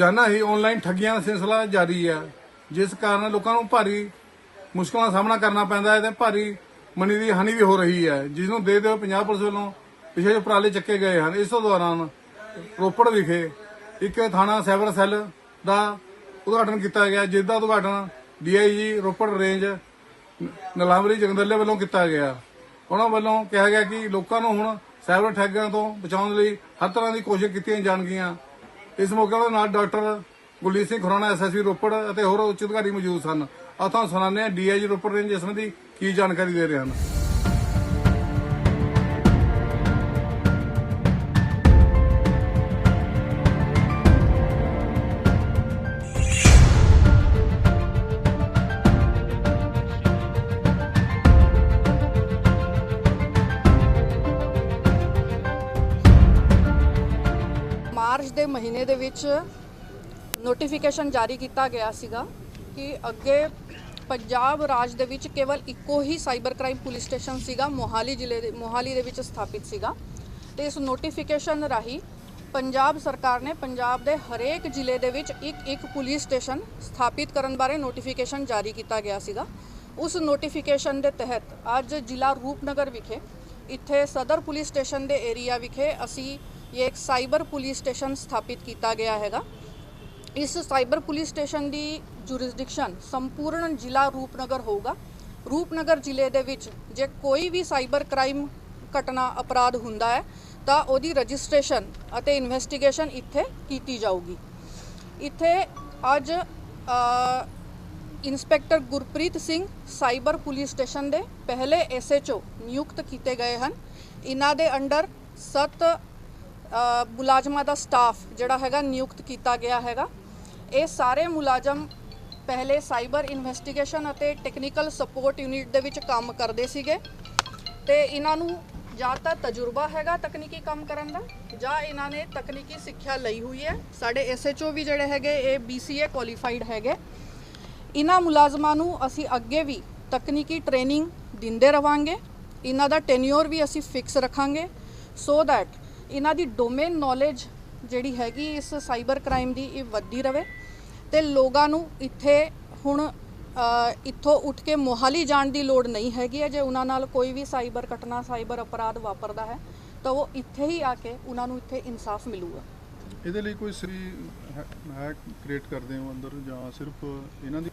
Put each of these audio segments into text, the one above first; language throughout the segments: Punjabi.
ਰੋਜ਼ਾਨਾ ਹੀ ਆਨਲਾਈਨ ਠੱਗੀਆਂ ਦਾ ਸਿਲਸਿਲਾ ਜਾਰੀ ਹੈ ਜਿਸ ਕਾਰਨ ਲੋਕਾਂ ਨੂੰ ਭਾਰੀ ਮੁਸ਼ਕਲਾਂ ਦਾ ਸਾਹਮਣਾ ਕਰਨਾ ਪੈਂਦਾ ਹੈ ਤੇ ਭਾਰੀ ਮਨੀ ਦੀ ਹਾਨੀ ਵੀ ਹੋ ਰਹੀ ਹੈ। ਜਿਸ ਨੂੰ ਦੇ ਦਿਓ ਪੰਜਾਬ ਪੁਲਿਸ ਵੱਲੋਂ ਵਿਸ਼ੇਸ਼ ਉਪਰਾਲੇ ਚੱਕੇ ਗਏ ਹਨ। ਇਸ ਦੌਰਾਨ ਰੋਪੜ ਵਿਖੇ ਇੱਕ ਥਾਣਾ ਸਾਈਬਰ ਸੈੱਲ ਦਾ ਉਦਘਾਟਨ ਕੀਤਾ ਗਿਆ, ਜਿਸ ਦਾ ਉਦਘਾਟਨ ਡੀਆਈਜੀ ਰੋਪੜ ਰੇਂਜ ਨਲਾਵਰੀ ਜਗਦੱਲੇ ਵੱਲੋਂ ਕੀਤਾ ਗਿਆ। ਉਹਨਾਂ ਵੱਲੋਂ ਕਿਹਾ ਗਿਆ ਕਿ ਲੋਕਾਂ ਨੂੰ ਹੁਣ ਸਾਈਬਰ ਠੱਗਾਂ ਤੋਂ ਬਚਾਉਣ ਲਈ ਹਰ ਤਰ੍ਹਾਂ ਦੀ ਕੋਸ਼ਿਸ਼ ਕੀਤੀਆਂ ਜਾਣਗੀਆਂ। ਇਸ ਮੌਕੇ ਉਹਨਾਂ ਨਾਲ ਡਾਕਟਰ ਗੁਰਲੀਤ ਸਿੰਘ ਖੁਰਾਣਾ ਐਸਐਸਪੀ ਰੋਪੜ ਅਤੇ ਹੋਰ ਉੱਚ ਅਧਿਕਾਰੀ ਮੌਜੂਦ ਸਨ। ਆ ਤੁਹਾਨੂੰ ਸੁਣਾਉਂਦੇ ਹਾਂ ਡੀਆਈਜੀ ਰੋਪੜ ਰੇਂਜ ਇਸ ਸੰਬੰਧੀ ਕੀ ਜਾਣਕਾਰੀ ਦੇ ਰਹੇ ਹਨ? ਮਾਰਚ ਦੇ ਮਹੀਨੇ ਦੇ ਵਿੱਚ ਨੋਟੀਫਿਕੇਸ਼ਨ ਜਾਰੀ ਕੀਤਾ ਗਿਆ ਸੀਗਾ ਕਿ ਅੱਗੇ ਪੰਜਾਬ ਰਾਜ ਦੇ ਵਿੱਚ ਕੇਵਲ ਇੱਕੋ ਹੀ ਸਾਈਬਰ ਕ੍ਰਾਈਮ ਪੁਲਿਸ ਸਟੇਸ਼ਨ ਸੀਗਾ, ਮੋਹਾਲੀ ਜ਼ਿਲ੍ਹੇ ਦੇ, ਮੋਹਾਲੀ ਦੇ ਵਿੱਚ ਸਥਾਪਿਤ ਸੀਗਾ। ਤੇ ਇਸ ਨੋਟੀਫਿਕੇਸ਼ਨ ਰਾਹੀਂ ਪੰਜਾਬ ਸਰਕਾਰ ਨੇ ਪੰਜਾਬ ਦੇ ਹਰੇਕ ਜ਼ਿਲ੍ਹੇ ਦੇ ਵਿੱਚ ਇੱਕ ਇੱਕ ਪੁਲਿਸ ਸਟੇਸ਼ਨ ਸਥਾਪਿਤ ਕਰਨ ਬਾਰੇ ਨੋਟੀਫਿਕੇਸ਼ਨ ਜਾਰੀ ਕੀਤਾ ਗਿਆ ਸੀਗਾ। ਉਸ ਨੋਟੀਫਿਕੇਸ਼ਨ ਦੇ ਤਹਿਤ ਅੱਜ ਜ਼ਿਲ੍ਹਾ ਰੂਪਨਗਰ ਵਿਖੇ, ਇੱਥੇ ਸਦਰ ਪੁਲਿਸ ਸਟੇਸ਼ਨ ਦੇ ਏਰੀਆ ਵਿਖੇ ਅਸੀਂ ਇਹ ਇੱਕ ਸਾਈਬਰ ਪੁਲਿਸ ਸਟੇਸ਼ਨ ਸਥਾਪਿਤ ਕੀਤਾ ਗਿਆ ਹੈਗਾ ਇਸ ਸਾਈਬਰ ਪੁਲਿਸ ਸਟੇਸ਼ਨ ਦੀ ਜੁਰਿਸਡਿਕਸ਼ਨ ਸੰਪੂਰਨ ਜ਼ਿਲ੍ਹਾ ਰੂਪਨਗਰ ਹੋਊਗਾ ਰੂਪਨਗਰ ਜ਼ਿਲ੍ਹੇ ਦੇ ਵਿੱਚ ਜੇ ਕੋਈ ਵੀ ਸਾਈਬਰ ਕ੍ਰਾਈਮ ਘਟਨਾ ਅਪਰਾਧ ਹੁੰਦਾ ਹੈ ਤਾਂ ਉਹਦੀ ਰਜਿਸਟ੍ਰੇਸ਼ਨ ਅਤੇ ਇਨਵੈਸਟੀਗੇਸ਼ਨ ਇੱਥੇ ਕੀਤੀ ਜਾਊਗੀ ਇੱਥੇ ਅੱਜ ਅ, inspector Gurpreet Singh cyber police station ਦੇ ਪਹਿਲੇ ਐਸਐਚਓ ਨਿਯੁਕਤ ਕੀਤੇ ਗਏ ਹਨ ਇਹਨਾਂ ਦੇ ਅੰਡਰ ਸੱਤ ਮੁਲਾਜ਼ਮਾਂ ਦਾ ਸਟਾਫ ਜਿਹੜਾ ਹੈਗਾ ਨਿਯੁਕਤ ਕੀਤਾ ਗਿਆ ਹੈਗਾ। ਇਹ ਸਾਰੇ ਮੁਲਾਜ਼ਮ ਪਹਿਲੇ ਸਾਈਬਰ ਇਨਵੈਸਟੀਗੇਸ਼ਨ ਅਤੇ ਟੈਕਨੀਕਲ ਸਪੋਰਟ ਯੂਨਿਟ ਦੇ ਵਿੱਚ ਕੰਮ ਕਰਦੇ ਸੀਗੇ। ਤੇ ਇਹਨਾਂ ਨੂੰ ਜਾਂ ਤਾਂ ਤਜਰਬਾ ਹੈਗਾ ਤਕਨੀਕੀ ਕੰਮ ਕਰਨ ਦਾ, ਜਾਂ ਇਹਨਾਂ ਨੇ ਤਕਨੀਕੀ ਸਿੱਖਿਆ ਲਈ ਹੋਈ ਹੈ। ਸਾਡੇ ਐਸਐਚਓ ਵੀ ਜਿਹੜੇ ਹੈਗੇ, ਇਹ BCA ਕੁਆਲੀਫਾਈਡ ਹੈਗੇ। ਇਹਨਾਂ ਮੁਲਾਜ਼ਮਾਂ ਨੂੰ ਅਸੀਂ ਅੱਗੇ ਵੀ ਤਕਨੀਕੀ ਟ੍ਰੇਨਿੰਗ ਦਿੰਦੇ ਰਵਾਂਗੇ। ਇਹਨਾਂ ਦਾ ਟੈਨਿਓਰ ਵੀ ਅਸੀਂ ਫਿਕਸ ਰੱਖਾਂਗੇ ਸੋ ਦੈਟ ਇਹਨਾਂ ਦੀ ਡੋਮੇਨ ਨੌਲੇਜ ਜਿਹੜੀ ਹੈਗੀ ਇਸ ਸਾਈਬਰ ਕ੍ਰਾਈਮ ਦੀ ਇਹ ਵੱਧਦੀ ਰਵੇ ਤੇ ਲੋਕਾਂ ਨੂੰ ਇੱਥੇ ਹੁਣ ਇੱਥੋਂ ਉੱਠ ਕੇ ਮੋਹਾਲੀ ਜਾਣ ਦੀ ਲੋੜ ਨਹੀਂ ਹੈਗੀ ਹੈ। ਜੇ ਉਹਨਾਂ ਨਾਲ ਕੋਈ ਵੀ ਸਾਈਬਰ ਘਟਨਾ ਸਾਈਬਰ ਅਪਰਾਧ ਵਾਪਰਦਾ ਹੈ ਤਾਂ ਉਹ ਇੱਥੇ ਹੀ ਆ ਕੇ ਉਹਨਾਂ ਨੂੰ ਇੱਥੇ ਇਨਸਾਫ ਮਿਲੂਗਾ। ਇਹਦੇ ਲਈ ਕੋਈ ਸਰੀ ਹੈ ਕ੍ਰੀਏਟ ਕਰਦੇ ਹੋ ਅੰਦਰ ਜਾਂ ਸਿਰਫ ਇਹਨਾਂ ਦੀ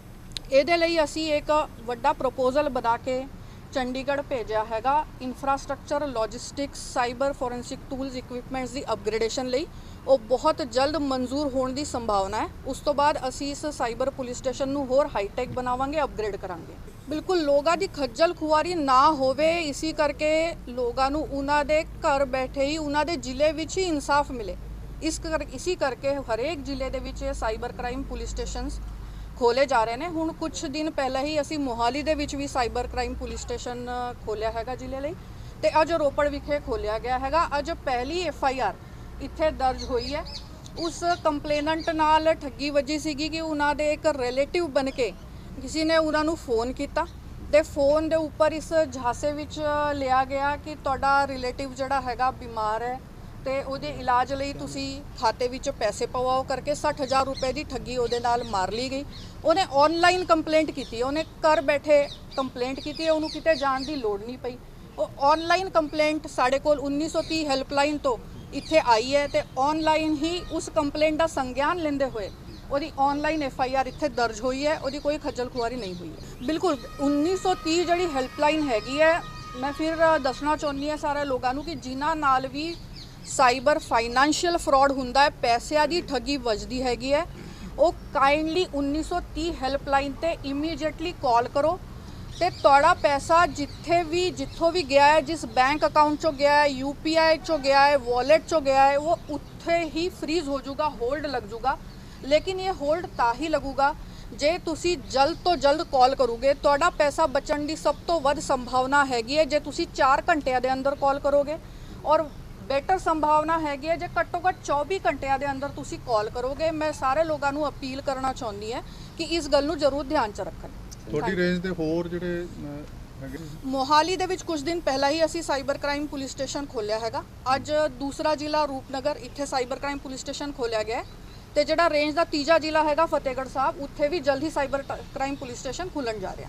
ਇਹਦੇ ਲਈ ਅਸੀਂ ਇੱਕ ਵੱਡਾ ਪ੍ਰਪੋਜ਼ਲ ਬਣਾ ਕੇ ਚੰਡੀਗੜ੍ਹ ਭੇਜਿਆ ਹੈਗਾ infrastructure logistics cyber forensic tools equipments ਦੀ ਅਪਗ੍ਰੇਡੇਸ਼ਨ ਲਈ। ਉਹ ਬਹੁਤ ਜਲਦ ਮਨਜ਼ੂਰ ਹੋਣ ਦੀ ਸੰਭਾਵਨਾ ਹੈ। ਉਸ ਤੋਂ ਬਾਅਦ ਅਸੀਂ ਇਸ ਸਾਈਬਰ ਪੁਲਿਸ ਸਟੇਸ਼ਨ ਨੂੰ ਹੋਰ ਹਾਈਟੈਕ ਬਣਾਵਾਂਗੇ ਅਪਗ੍ਰੇਡ ਕਰਾਂਗੇ। ਬਿਲਕੁਲ ਲੋਕਾਂ ਦੀ ਖੱਜਲ ਖੁਆਰੀ ਨਾ ਹੋਵੇ, ਇਸੇ ਕਰਕੇ ਲੋਕਾਂ ਨੂੰ ਉਹਨਾਂ ਦੇ ਘਰ ਬੈਠੇ ਹੀ ਉਹਨਾਂ ਦੇ ਜ਼ਿਲ੍ਹੇ ਵਿੱਚ ਹੀ ਇਨਸਾਫ ਮਿਲੇ। ਇਸ ਕਰ, ਇਸੇ ਕਰਕੇ ਹਰੇਕ ਜ਼ਿਲ੍ਹੇ ਦੇ ਵਿੱਚ ਇਹ ਸਾਈਬਰ ਕ੍ਰਾਈਮ ਪੁਲਿਸ ਸਟੇਸ਼ਨਸ ਖੋਲੇ ਜਾ ਰਹੇ ਨੇ। ਹੁਣ ਕੁਝ ਦਿਨ ਪਹਿਲਾਂ ਹੀ ਅਸੀਂ ਮੋਹਾਲੀ ਦੇ ਵਿੱਚ ਵੀ ਸਾਈਬਰ ਕ੍ਰਾਈਮ ਪੁਲਿਸ ਸਟੇਸ਼ਨ ਖੋਲਿਆ ਹੈਗਾ ਜ਼ਿਲ੍ਹੇ ਲਈ। ਤੇ ਅੱਜ ਰੋਪੜ ਵਿਖੇ ਖੋਲਿਆ ਗਿਆ ਹੈਗਾ। ਅੱਜ ਪਹਿਲੀ ਐਫ ਆਈ ਆਰ ਇੱਥੇ ਦਰਜ ਹੋਈ ਹੈ। ਉਸ ਕੰਪਲੇਨੈਂਟ ਨਾਲ ਠੱਗੀ ਵੱਜੀ ਸੀਗੀ ਕਿ ਉਹਨਾਂ ਦੇ ਇੱਕ ਰਿਲੇਟਿਵ ਬਣ ਕੇ ਕਿਸੇ ਨੇ ਉਹਨਾਂ ਨੂੰ ਫੋਨ ਕੀਤਾ। ਤੇ ਫੋਨ ਦੇ ਉੱਪਰ ਇਸ ਝਾਸੇ ਵਿੱਚ ਲਿਆ ਗਿਆ ਕਿ ਤੁਹਾਡਾ ਰਿਲੇਟਿਵ ਜਿਹੜਾ ਹੈਗਾ ਬਿਮਾਰ ਹੈ। ਤੇ ਉਹਦੇ ਇਲਾਜ ਲਈ ਤੁਸੀਂ ਖਾਤੇ ਵਿੱਚੋਂ ਪੈਸੇ ਪਵਾਓ ਕਰਕੇ 60000 ਰੁਪਏ ਦੀ ਠੱਗੀ ਉਹਦੇ ਨਾਲ ਮਾਰ ਲਈ ਗਈ। ਉਹਨੇ ਆਨਲਾਈਨ ਕੰਪਲੇਂਟ ਕੀਤੀ ਉਹਨੇ ਘਰ ਬੈਠੇ ਕੰਪਲੇਂਟ ਕੀਤੀ ਹੈ, ਉਹਨੂੰ ਕਿਤੇ ਜਾਣ ਦੀ ਲੋੜ ਨਹੀਂ ਪਈ। ਉਹ ਆਨਲਾਈਨ ਕੰਪਲੇਂਟ ਸਾਡੇ ਕੋਲ 1930 ਹੈਲਪਲਾਈਨ ਤੋਂ ਇੱਥੇ ਆਈ ਹੈ ਤੇ ਆਨਲਾਈਨ ਹੀ ਉਸ ਕੰਪਲੇਂਟ ਦਾ ਸੰਗਿਆਨ ਲੈਂਦੇ ਹੋਏ ਉਹਦੀ ਆਨਲਾਈਨ ਐਫ ਆਈ ਆਰ ਇੱਥੇ ਦਰਜ ਹੋਈ ਹੈ ਉਹਦੀ ਕੋਈ ਖੱਜਲ ਖੁਆਰੀ ਨਹੀਂ ਹੋਈ ਹੈ। ਬਿਲਕੁਲ 1930 ਜਿਹੜੀ ਹੈਲਪਲਾਈਨ ਹੈਗੀ ਹੈ ਮੈਂ ਫਿਰ ਦੱਸਣਾ ਚਾਹੁੰਦੀ ਹਾਂ ਸਾਰੇ ਲੋਕਾਂ ਨੂੰ ਕਿ ਜਿਨ੍ਹਾਂ ਨਾਲ ਵੀ ਸਾਈਬਰ ਫਾਈਨੈਂਸ਼ੀਅਲ ਫਰਾਡ ਹੁੰਦਾ ਹੈ, ਪੈਸਿਆਂ ਦੀ ਠੱਗੀ ਵੱਜਦੀ ਹੈਗੀ ਹੈ। ਉਹ ਕਾਈਂਡਲੀ 1930 ਹੈਲਪਲਾਈਨ ਤੇ ਇਮੀਡੀਏਟਲੀ ਕਾਲ ਕਰੋ ਤੇ ਤੁਹਾਡਾ ਪੈਸਾ ਜਿੱਥੇ ਵੀ, ਜਿੱਥੋਂ ਵੀ ਗਿਆ ਹੈ, ਜਿਸ ਬੈਂਕ ਅਕਾਊਂਟ ਚੋਂ ਗਿਆ ਹੈ ਯੂਪੀਆਈ ਚੋਂ ਗਿਆ ਹੈ, ਵਾਲਟ ਚੋਂ ਗਿਆ ਹੈ, ਉਹ ਉੱਥੇ ਹੀ ਫ੍ਰੀਜ਼ ਹੋ ਜਾਊਗਾ, ਹੋਲਡ ਲੱਗ ਜਾਊਗਾ। ਲੇਕਿਨ ਇਹ ਹੋਲਡ ਤਾਂ ਹੀ ਲੱਗੂਗਾ ਜੇ ਤੁਸੀਂ ਜਲਦ ਤੋਂ ਜਲਦ ਕਾਲ ਕਰੋਗੇ। ਤੁਹਾਡਾ ਪੈਸਾ ਬਚਣ ਦੀ ਸਭ ਤੋਂ ਵੱਧ ਸੰਭਾਵਨਾ ਹੈਗੀ ਹੈ ਜੇ ਤੁਸੀਂ 4 ਘੰਟਿਆਂ ਦੇ ਅੰਦਰ ਕਾਲ ਕਰੋਗੇ। ਔਰ ਬੈਟਰ ਸੰਭਾਵਨਾ ਹੈਗੀ ਹੈ ਜੇ ਘੱਟੋ ਘੱਟ 24 ਘੰਟਿਆਂ ਦੇ ਅੰਦਰ ਤੁਸੀਂ ਕਾਲ ਕਰੋਗੇ ਮੈਂ ਸਾਰੇ ਲੋਕਾਂ ਨੂੰ ਅਪੀਲ ਕਰਨਾ ਚਾਹੁੰਦੀ ਹਾਂ ਕਿ ਇਸ ਗੱਲ ਨੂੰ ਜ਼ਰੂਰ ਧਿਆਨ 'ਚ ਰੱਖਣ। ਤੁਹਾਡੀ ਰੇਂਜ ਦੇ ਹੋਰ ਜਿਹੜੇ ਮੋਹਾਲੀ ਦੇ ਵਿੱਚ ਕੁਝ ਦਿਨ ਪਹਿਲਾਂ ਹੀ ਅਸੀਂ ਸਾਈਬਰ ਕ੍ਰਾਈਮ ਪੁਲਿਸ ਸਟੇਸ਼ਨ ਖੋਲਿਆ ਹੈਗਾ। ਅੱਜ ਦੂਸਰਾ ਜ਼ਿਲ੍ਹਾ ਰੂਪਨਗਰ ਇੱਥੇ ਸਾਈਬਰ ਕ੍ਰਾਈਮ ਪੁਲਿਸ ਸਟੇਸ਼ਨ ਖੋਲਿਆ ਗਿਆ ਤੇ ਜਿਹੜਾ ਰੇਂਜ ਦਾ ਤੀਜਾ ਜ਼ਿਲ੍ਹਾ ਹੈਗਾ ਫਤਿਹਗੜ੍ਹ ਸਾਹਿਬ ਉੱਥੇ ਵੀ ਜਲਦੀ ਸਾਈਬਰ ਕ੍ਰਾਈਮ ਪੁਲਿਸ ਸਟੇਸ਼ਨ ਖੁੱਲਣ ਜਾ ਰਿਹਾ।